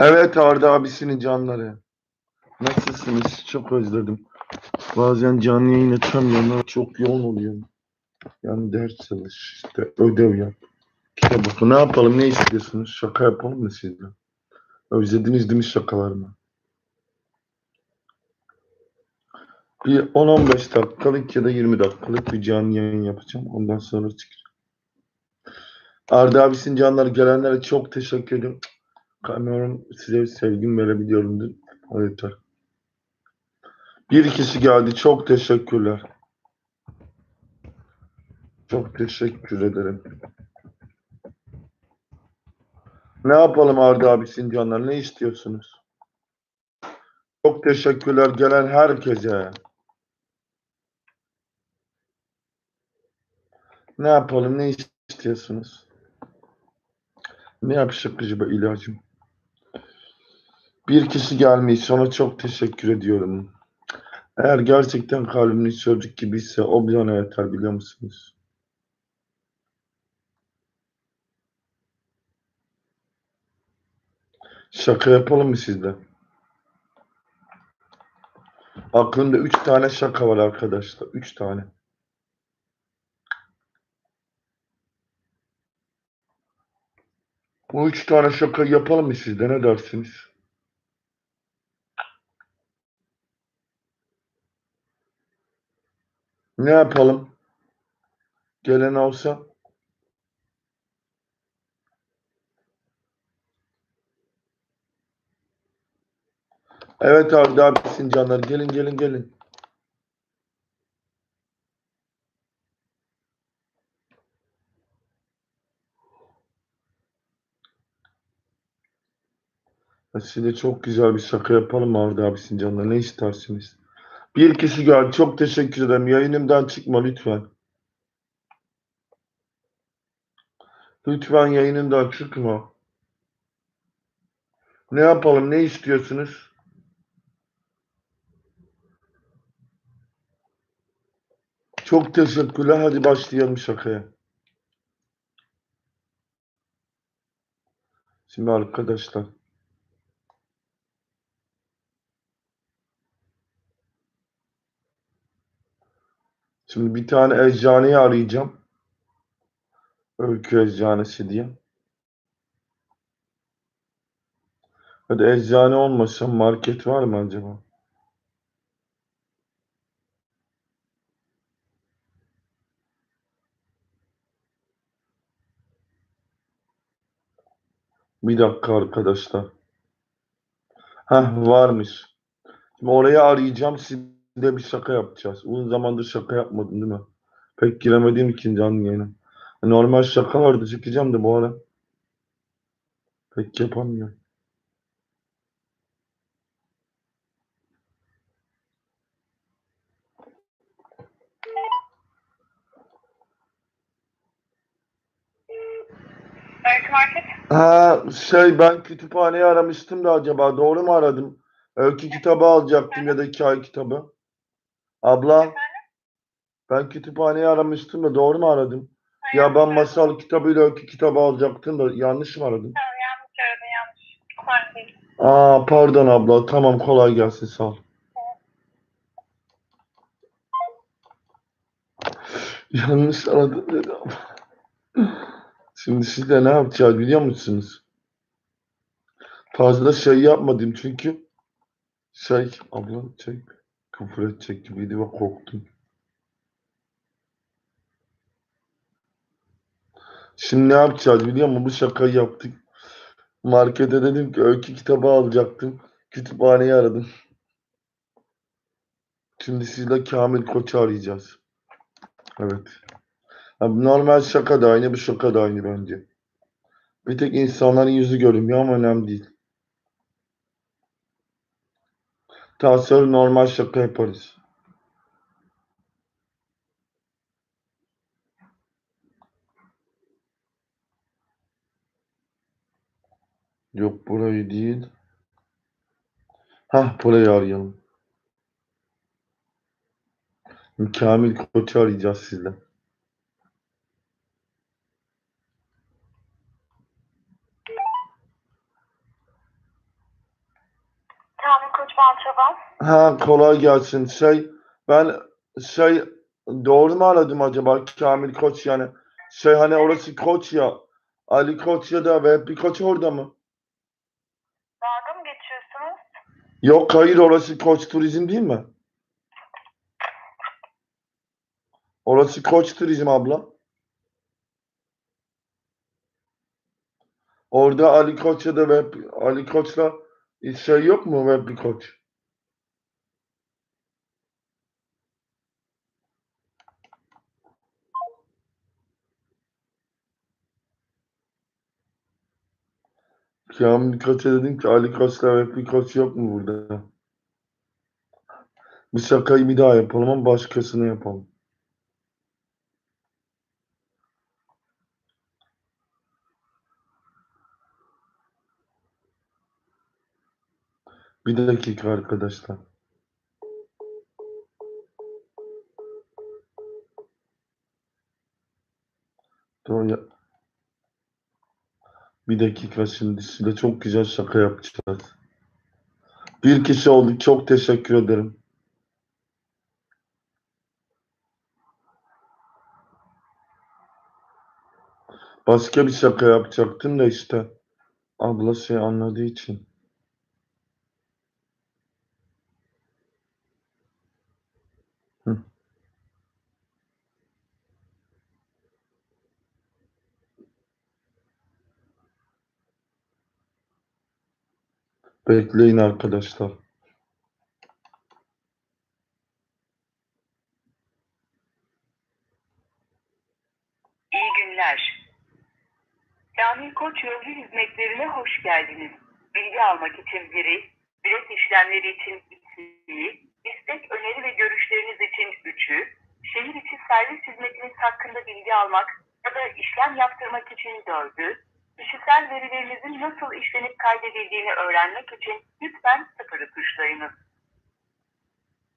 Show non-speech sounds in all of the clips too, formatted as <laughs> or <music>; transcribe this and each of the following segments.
Evet Arda abisinin canları. Nasılsınız? Çok özledim. Bazen canlı yayın açamıyorum ama çok yoğun oluyor. Yani ders çalış, işte ödev yap, kitap oku. Ne yapalım, ne istiyorsunuz? Şaka yapalım mı sizle? Özlediniz değil mi şakalarımı? Bir 10-15 dakikalık ya da 20 dakikalık bir canlı yayın yapacağım. Ondan sonra çıkacağım. Arda abisinin canları gelenlere çok teşekkür ederim. Kameram size sevgim verebiliyorum. O yeter. Bir kişi geldi. Çok teşekkürler. Çok teşekkür ederim. Ne yapalım Arda abisinin canları? Ne istiyorsunuz? Çok teşekkürler gelen herkese. Ne yapalım? Ne istiyorsunuz? Ne yakışıklıcı be ilacım. Bir kişi gelmiş. Sana çok teşekkür ediyorum. Eğer gerçekten kalbiniz çocuk gibiyse o bana yeter biliyor musunuz? Şaka yapalım mı sizle? Aklımda üç tane şaka var arkadaşlar. Üç tane. Bu üç tane şaka yapalım mı sizde? Ne dersiniz? Ne yapalım? Gelen olsa? Evet abi abisin canlar. Gelin gelin gelin. Size çok güzel bir şaka yapalım Arda abisin canlar. Ne istersiniz? Bir kişi geldi. Çok teşekkür ederim. Yayınımdan çıkma lütfen. Lütfen yayınımdan çıkma. Ne yapalım? Ne istiyorsunuz? Çok teşekkürler. Hadi başlayalım şakaya. Şimdi arkadaşlar. Şimdi bir tane eczaneyi arayacağım. Öykü eczanesi diye. Hadi eczane olmasa market var mı acaba? Bir dakika arkadaşlar. Heh varmış. Şimdi oraya arayacağım. Sizle bir şaka yapacağız. Uzun zamandır şaka yapmadım değil mi? Pek giremediğim için canlı yayına. Normal şakalarda çekeceğim de bu ara. Pek yapamıyorum. Ha şey ben kütüphaneyi aramıştım da acaba doğru mu aradım? Öykü kitabı alacaktım ya da hikaye kitabı. Abla ben kütüphaneyi aramıştım da doğru mu aradım? Ya ben masal kitabıyla öykü kitabı alacaktım da yanlış mı aradım? Tamam, yanlış aradın yanlış. Sorun değil. Aa pardon abla tamam kolay gelsin sağ ol. Yanlış aradım dedi abla. Şimdi siz de ne yapacağız biliyor musunuz? Fazla şey yapmadım çünkü şey abla şey küfür edecek gibiydi ve korktum. Şimdi ne yapacağız biliyor musun? Bu şakayı yaptık. Markete dedim ki öykü kitabı alacaktım. Kütüphaneyi aradım. Şimdi sizle Kamil Koç'u arayacağız. Evet. Abi normal şaka da aynı, bu şaka da aynı bence. Bir tek insanların yüzü görünmüyor ama önemli değil. Sonra normal şaka yaparız. Yok burayı değil. Hah burayı arayalım. Kamil Koç'u arayacağız sizle. Balçaban. Ha kolay gelsin. Şey ben şey doğru mu aradım acaba Kamil Koç yani şey hani orası Koç ya Ali Koç ya da ve bir Koç orada mı? Dalga mı geçiyorsunuz? Yok hayır orası Koç Turizm değil mi? Orası Koç Turizm abla. Orada Ali Koç ya da web Ali Koç'la şey yok mu web bir koç? Kamil Koç'a dedim ki Ali Koç'la bir koç yok mu burada? Bu şakayı bir daha yapalım ama başkasına yapalım. Bir dakika arkadaşlar. Dur ya. Bir dakika şimdi size çok güzel şaka yapacağız. Bir kişi olduk. Çok teşekkür ederim. Başka bir şaka yapacaktım da işte abla şey anladığı için. Bekleyin arkadaşlar. İyi günler. Kamil Koç Yolcu Hizmetlerine hoş geldiniz. Bilgi almak için biri, bilet işlemleri için ikiyi, istek, öneri ve görüşleriniz için üçü, şehir içi servis hizmetiniz hakkında bilgi almak ya da işlem yaptırmak için dördü, kişisel verilerinizin nasıl işlenip kaydedildiğini öğrenmek için lütfen sıfırı tuşlayınız.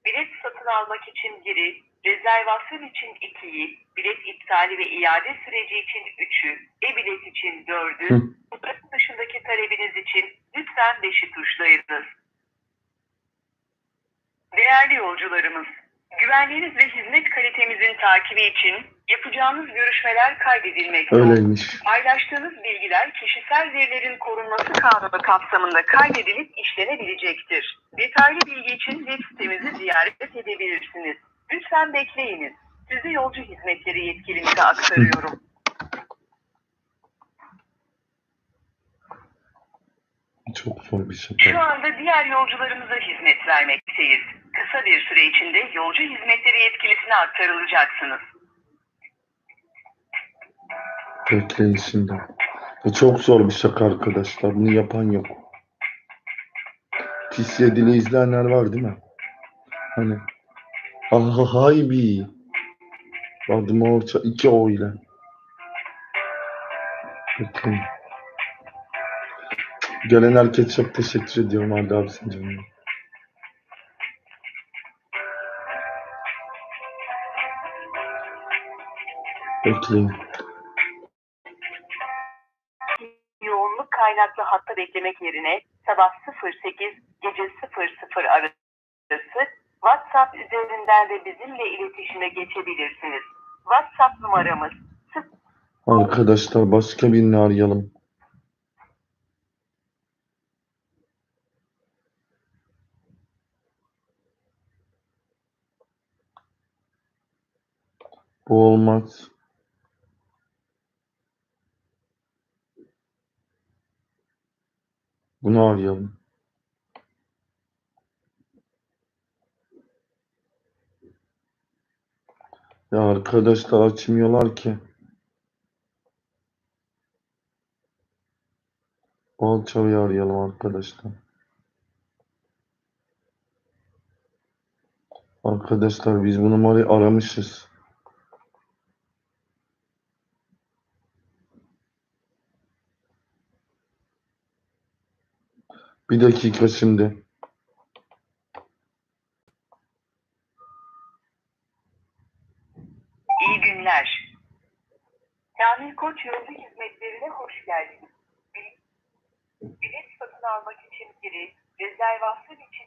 Bilet satın almak için biri, rezervasyon için ikiyi, bilet iptali ve iade süreci için üçü, e-bilet için dördü, Hı. fotoğraf dışındaki talebiniz için lütfen beşi tuşlayınız. Değerli yolcularımız, güvenliğiniz ve hizmet kalitemizin takibi için yapacağınız görüşmeler kaydedilmekte. Öyleymiş. Paylaştığınız bilgiler kişisel verilerin korunması kanunu kapsamında kaydedilip işlenebilecektir. Detaylı bilgi için web sitemizi ziyaret edebilirsiniz. Lütfen bekleyiniz. Sizi yolcu hizmetleri yetkilimize aktarıyorum. Çok zor bir Şu şaka. anda diğer yolcularımıza hizmet vermekteyiz. Kısa bir süre içinde yolcu hizmetleri yetkilisine aktarılacaksınız. Bekleyin şimdi. Bu çok zor bir şaka arkadaşlar. Bunu yapan yok. Pis yedili izleyenler var değil mi? Hani aha hay bir. Adım orça iki o ile. Bekleyin. Gelen herkese çok teşekkür ediyorum Arda abisin canım. Bekleyin. Hatta beklemek yerine sabah 08 gece 00 arası WhatsApp üzerinden de bizimle iletişime geçebilirsiniz. WhatsApp numaramız Arkadaşlar başka birini arayalım. Bu olmaz. Bunu arayalım. Ya arkadaşlar açmıyorlar ki. Balçav'ı arayalım arkadaşlar. Arkadaşlar biz bu numarayı aramışız. Bir dakika şimdi. iyi günler. Kamil Koç yolcu hizmetlerine hoş geldiniz. Bil- Bilet satın almak için biri, rezervasyon için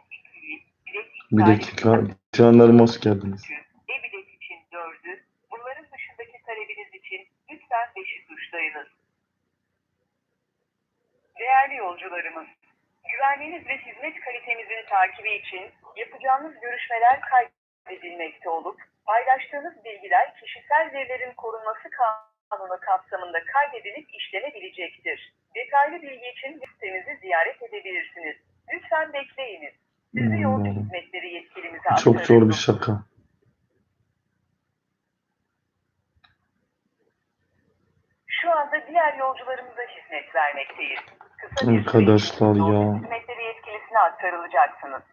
bilet Bir dakika. Canlarım hoş geldiniz. e-bilet için 4'ü, bunların dışındaki talebiniz için lütfen 5'i tuşlayınız. Değerli yolcularımız, güvenliğiniz ve hizmet kalitemizin takibi için yapacağınız görüşmeler kaydedilmekte olup, paylaştığınız bilgiler kişisel verilerin korunması kanunu kapsamında kaydedilip işlenebilecektir. Detaylı bilgi için sitemizi ziyaret edebilirsiniz. Lütfen bekleyiniz. Sizi yolcu Hmm. hizmetleri yetkilimize Çok zor bir şaka. Şu anda diğer yolcularımıza hizmet vermekteyiz. Kısa bir Arkadaşlar ya. hizmetleri yetkilisine aktarılacaksınız.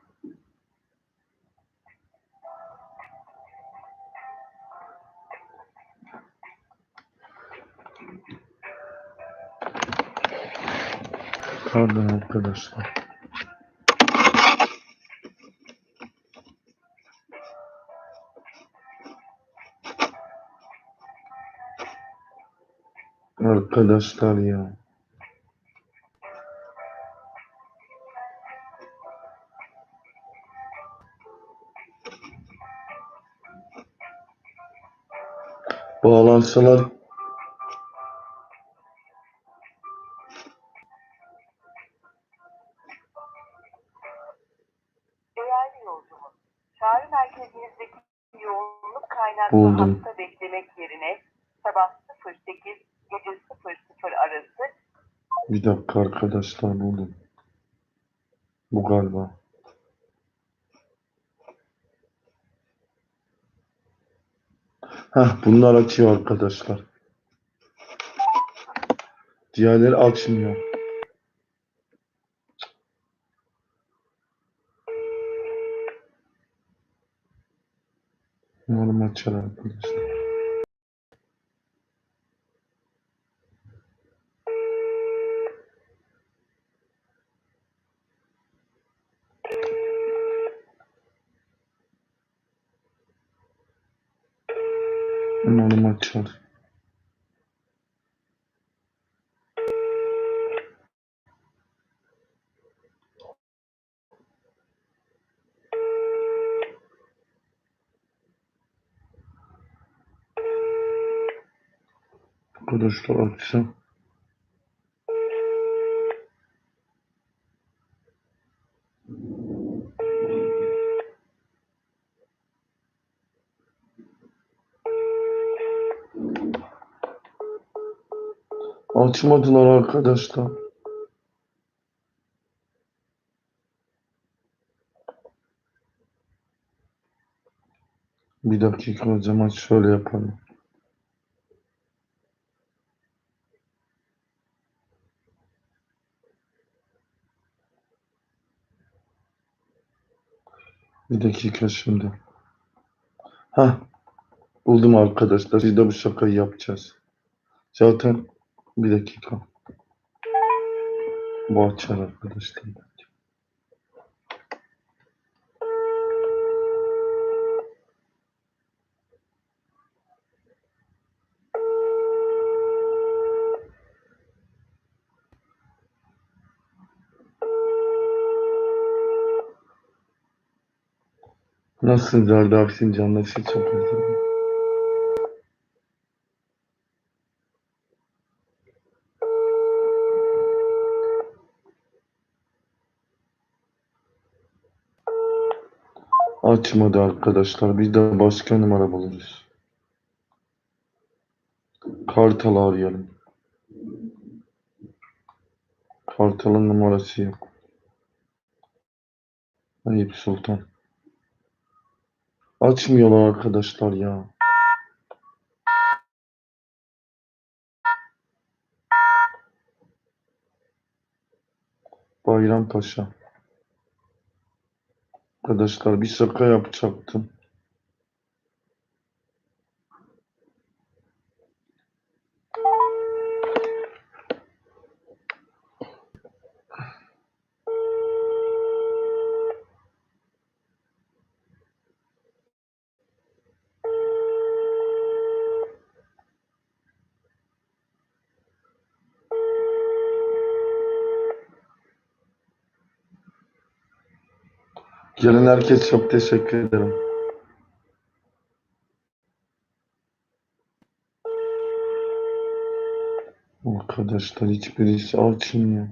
Pardon arkadaşlar. Arkadaşlar ya. Yolcumuz, çağrı merkezinizdeki yoğunluk kaynaklı Buldum. hasta beklemek yerine sabah 08 gece 00 arası Bir dakika arkadaşlar buldum. Bu galiba. Heh, bunlar açıyor arkadaşlar. Diğerleri açmıyor. Umarım açar arkadaşlar. Umarım açar. Arkadaşlar açsam. Açmadılar arkadaşlar. Bir dakika o zaman şöyle yapalım. Bir dakika şimdi. Ha, buldum arkadaşlar. Biz de bu şakayı yapacağız. Zaten bir dakika. Bu açar arkadaşlar. Nasılsın Zerda abisin canlı sizi çok özledim. Açmadı arkadaşlar. Biz de başka numara buluruz. Kartal'ı arayalım. Kartal'ın numarası yok. Ayıp Sultan. Açmıyorlar arkadaşlar ya. Bayrampaşa. Arkadaşlar bir şaka yapacaktım. Gelen herkes çok teşekkür ederim. Arkadaşlar hiçbirisi açmıyor.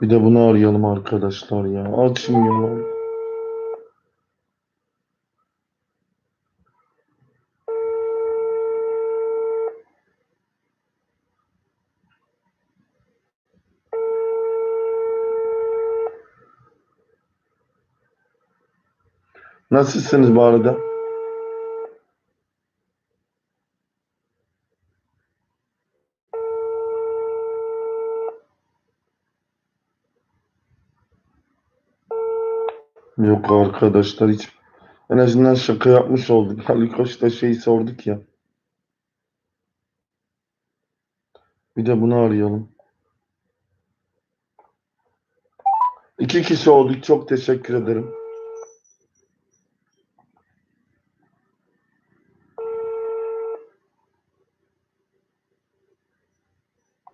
Bir de bunu arayalım arkadaşlar ya. Açmıyorlar. Nasılsınız bu arada? Yok arkadaşlar hiç en azından şaka yapmış olduk. <laughs> Ali Koç'ta şeyi sorduk ya. Bir de bunu arayalım. İki kişi olduk. Çok teşekkür ederim.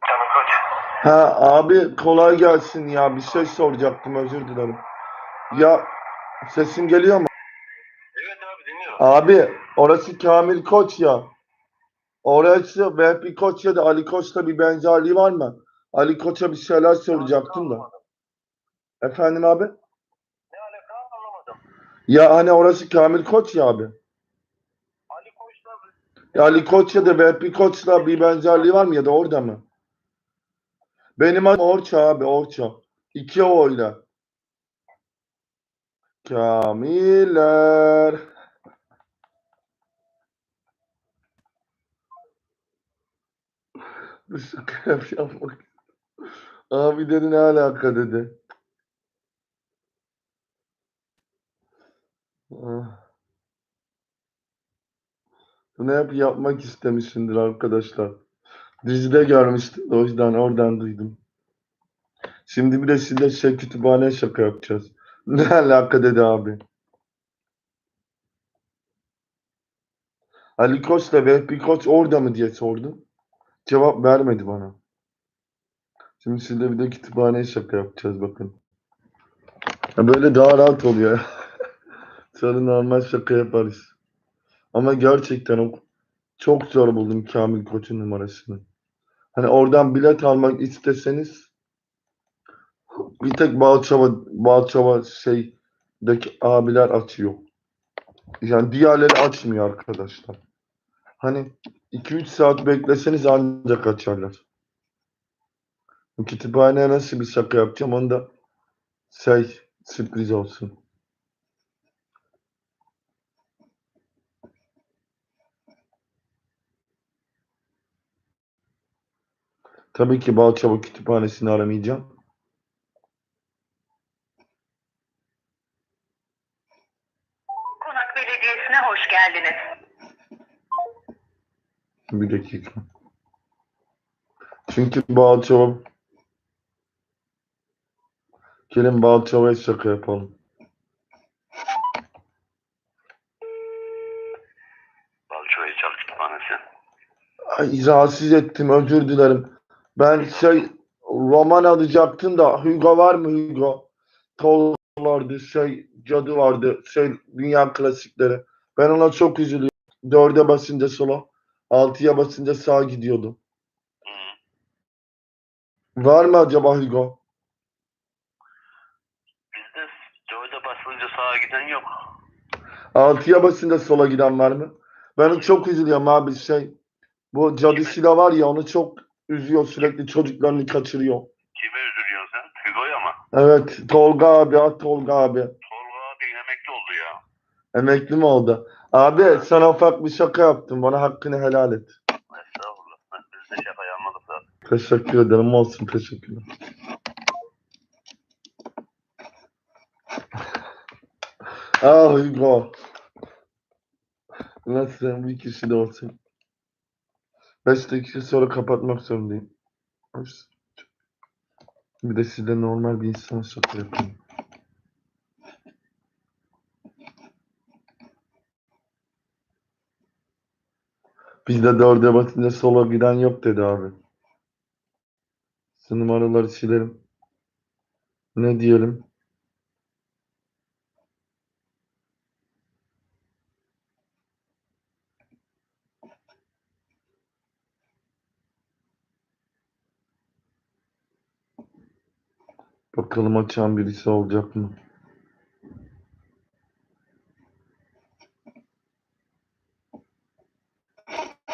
Koç. Ha abi kolay gelsin ya. Bir şey soracaktım özür dilerim. Ya sesim geliyor mu? Evet abi dinliyorum. Abi orası Kamil Koç ya. Orası Vehbi Koç ya da Ali Koç'ta bir benzerliği var mı? Ali Koç'a bir şeyler soracaktım da. Efendim abi? Ne alaka anlamadım. Ya hani orası Kamil Koç ya abi. Ali Koç'la Ya Ali Koç ya da Vehbi Koç'la bir benzerliği var mı ya da orada mı? Benim adım Orça abi Orça. İki oyla. Şaka yap- yapmak. Abi dedi ne alaka dedi. Ah. Bunu hep yapmak istemişimdir arkadaşlar. Dizide görmüştüm o yüzden oradan duydum. Şimdi bir de size şey kütüphane şaka yapacağız. Ne alaka dedi abi. Ali Koç'la Vehbi Koç orada mı diye sordum. Cevap vermedi bana. Şimdi size bir de kütüphane şaka yapacağız bakın. Ya böyle daha rahat oluyor. <laughs> Sonra normal şaka yaparız. Ama gerçekten o çok zor buldum Kamil Koç'un numarasını. Hani oradan bilet almak isteseniz bir tek Balçova, Balçova şeydeki abiler açıyor. Yani diğerleri açmıyor arkadaşlar. Hani 2-3 saat bekleseniz ancak açarlar. Kütüphaneye nasıl bir şaka yapacağım onu da şey sürpriz olsun. Tabii ki Balçova Kütüphanesi'ni aramayacağım. dakika. Çünkü Balçova Gelin Balçova'ya şaka yapalım. Balçova'ya çarptık bana sen. Ay, rahatsız ettim özür dilerim. Ben şey roman alacaktım da Hugo var mı Hugo? Tolvardı şey cadı vardı şey dünya klasikleri. Ben ona çok üzülüyorum. Dörde basınca solo. 6'ya basınca sağ gidiyordu. Hmm. Var mı acaba Hugo? Bizde 4'e basınca sağa giden yok. 6'ya basınca sola giden var mı? Ben çok üzülüyorum abi şey. Bu cadısıyla var ya onu çok üzüyor sürekli çocuklarını kaçırıyor. Kime üzülüyorsun sen? Hugo'ya mı? Evet Tolga abi ah Tolga abi. Tolga abi emekli oldu ya. Emekli mi oldu? Abi sana ufak bir şaka yaptım. Bana hakkını helal et. Estağfurullah. Ben biz de şakayı anladık zaten. Teşekkür ederim. Olsun teşekkürler. Ah Hugo. Nasıl bir kişi de olsun. 5 dakika sonra kapatmak zorundayım. Bir de size normal bir insan şaka yapayım. Bizde dörde basınca sola giden yok dedi abi. Şu numaraları silelim. Ne diyelim? Bakalım açan birisi olacak mı?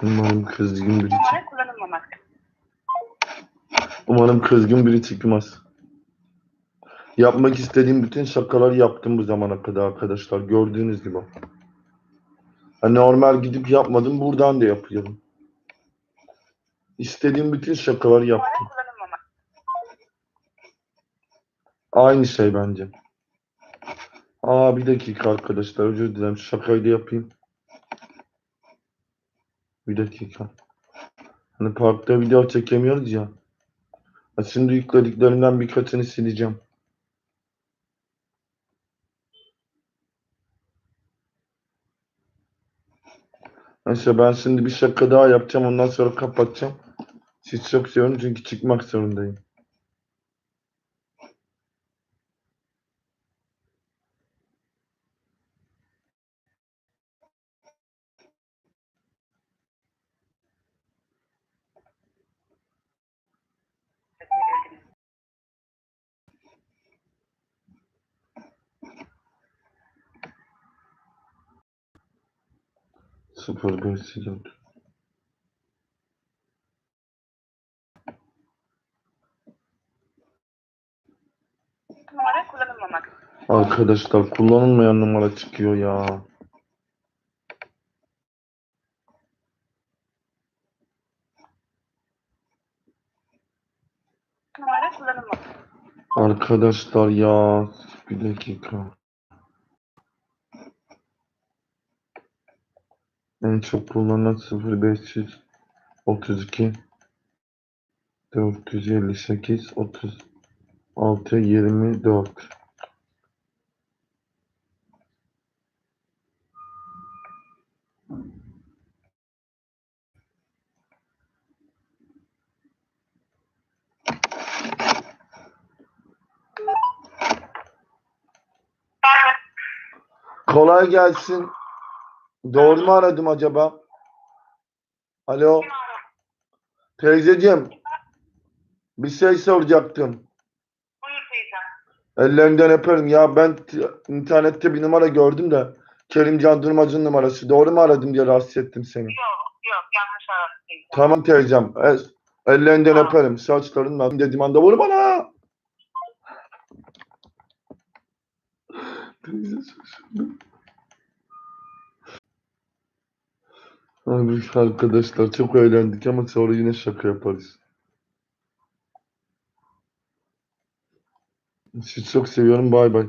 Umarım kızgın biri çık- Numara kullanılmamaktadır. Umarım kızgın biri çıkmaz. Yapmak istediğim bütün şakaları yaptım bu zamana kadar arkadaşlar. Gördüğünüz gibi. Ha, normal gidip yapmadım. Buradan da yapıyorum. İstediğim bütün şakaları yaptım. Aynı şey bence. Aa bir dakika arkadaşlar özür dilerim. Şakayı da yapayım. Bir dakika. Hani parkta video çekemiyoruz ya. Şimdi yüklediklerimden birkaçını sileceğim. Neyse ben şimdi bir şaka daha yapacağım. Ondan sonra kapatacağım. Siz çok seviyorum çünkü çıkmak zorundayım. Beş dört. Numara kullanılmamaktadır. Arkadaşlar kullanılmayan numara çıkıyor ya. Numara kullanılmamaktadır. Arkadaşlar ya bir dakika. En çok kullanılan 0532 458 36 24 Kolay gelsin. Doğru mu aradım acaba? Alo. Teyzeciğim. Bir şey soracaktım. Buyur teyzem. Ellerinden öperim. Ya ben internette bir numara gördüm de Kerimcan Durmaz'ın numarası. Doğru mu aradım diye rahatsız ettim seni. Yok yok yanlış aradım teyzem. Tamam teyzem. E, ellerinden Tamam. öperim. Saçların var. Dediğim anda vur bana. Teyze şaşırdım. Abi arkadaşlar çok eğlendik ama sonra yine şaka yaparız. Sizi çok seviyorum. Bay bay.